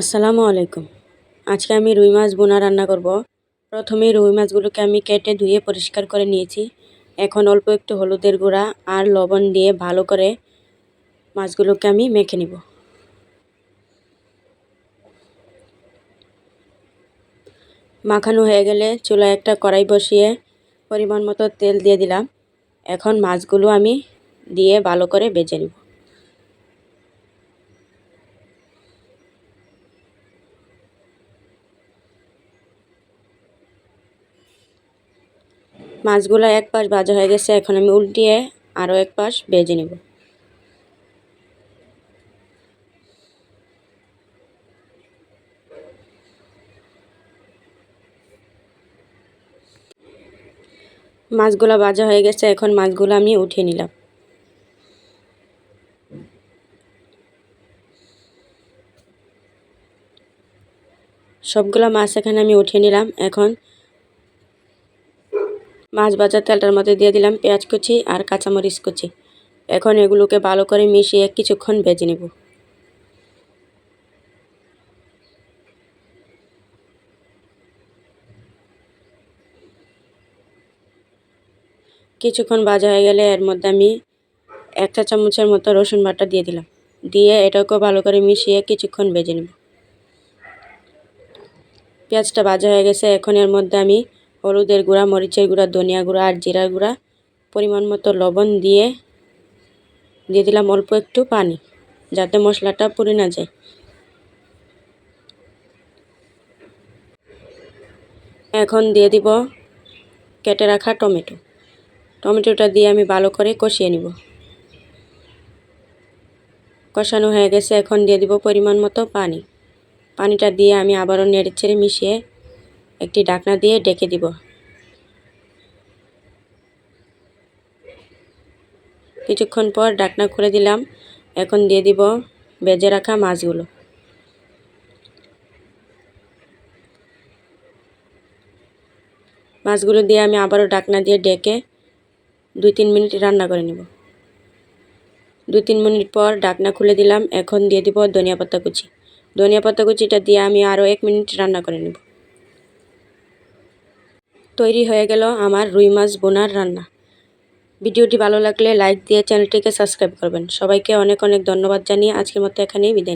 আসসালামু আলাইকুম। আজকে আমি রুই মাছ বোনা রান্না করব। প্রথমে রুই মাছগুলোকে আমি কেটে ধুয়ে পরিষ্কার করে নিয়েছি। এখন অল্প একটু হলুদের গুঁড়া আর লবণ দিয়ে ভালো করে মাছগুলোকে আমি মেখে নিব। মাখানো হয়ে গেলে চুলায় একটা কড়াই বসিয়ে পরিমাণ মতো তেল দিয়ে দিলাম। এখন মাছগুলো আমি দিয়ে ভালো করে বেজে নিব। মাছগুলো এক পাশ ভাজা হয়ে গেছে, এখন আমি উল্টিয়ে আরও এক পাশ ভেজে নেব। মাছগুলো ভাজা হয়ে গেছে, এখন মাছগুলো আমি উঠিয়ে নিলাম। সবগুলো মাছ এখানে আমি উঠিয়ে নিলাম, এখন মাছ ভাজার তেলটার মধ্যে দিয়ে দিলাম পেঁয়াজ কুচি আর কাঁচামরিচ কুচি। এখন এগুলোকে ভালো করে মিশিয়ে কিছুক্ষণ ভেজে নেব। কিছুক্ষণ ভাজা হয়ে গেলে এর মধ্যে আমি এক চা চামচের মতো রসুন বাটা দিয়ে দিলাম। দিয়ে এটাকেও ভালো করে মিশিয়ে কিছুক্ষণ ভেজে নেব। পেঁয়াজটা ভাজা হয়ে গেছে, এখন এর মধ্যে আমি হলুদের গুঁড়া, মরিচের গুঁড়া, ধনিয়া গুঁড়া আর জিরার গুঁড়া পরিমাণ মতো লবণ দিয়ে দিয়ে দিলাম অল্প একটু পানি যাতে মশলাটা পুড়ে না যায়। এখন দিয়ে দিব কেটে রাখা টমেটো। টমেটোটা দিয়ে আমি ভালো করে কষিয়ে নিব। কষানো হয়ে গেছে, এখন দিয়ে দিব পরিমাণ মতো পানি। পানিটা দিয়ে আমি আবারও নেড়ে ছেড়ে মিশিয়ে একটি ডাকনা দিয়ে ডেকে দিব। কিছুক্ষণ পর ডাকনা খুলে দিলাম। এখন দিয়ে দিব বেজে রাখা মাছগুলো। মাছগুলো দিয়ে আমি আবারও ডাকনা দিয়ে ডেকে দুই তিন মিনিট রান্না করে নেব। দুই তিন মিনিট পর ডাকনা খুলে দিলাম। এখন দিয়ে দিব ধনিয়া পাতা কুচি। ধনিয়া পাতা কুচিটা দিয়ে আমি আরও এক মিনিট রান্না করে নেব। তৈরি হয়ে গেল আমার রুই মাছ বোনার রান্না। ভিডিওটি ভালো লাগলে লাইক দিয়ে চ্যানেলটিকে সাবস্ক্রাইব করবেন। সবাইকে অনেক অনেক ধন্যবাদ জানিয়ে আজকের মতো এখানেই বিদায়